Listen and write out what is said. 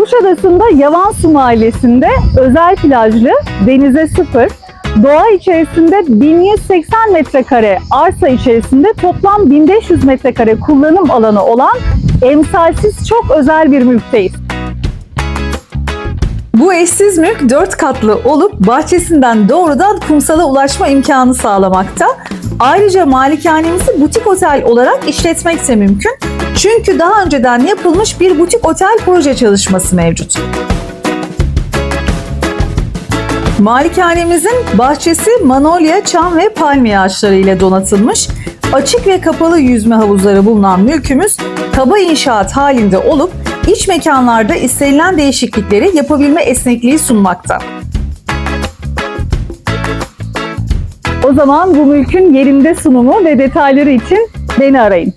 Kuşadası'nda Yavansu Mahallesi'nde özel plajlı, denize sıfır, doğa içerisinde 1180 metrekare arsa içerisinde toplam 1500 metrekare kullanım alanı olan emsalsiz çok özel bir mülkteyiz. Bu eşsiz mülk 4 katlı olup bahçesinden doğrudan kumsala ulaşma imkanı sağlamakta. Ayrıca malikanemizi butik otel olarak işletmek de mümkün. Çünkü daha önceden yapılmış bir butik otel proje çalışması mevcut. Malikanemizin bahçesi manolya, çam ve palmiye ağaçları ile donatılmış. Açık ve kapalı yüzme havuzları bulunan mülkümüz kaba inşaat halinde olup iç mekanlarda istenilen değişiklikleri yapabilme esnekliği sunmakta. O zaman bu mülkün yerinde sunumu ve detayları için beni arayın.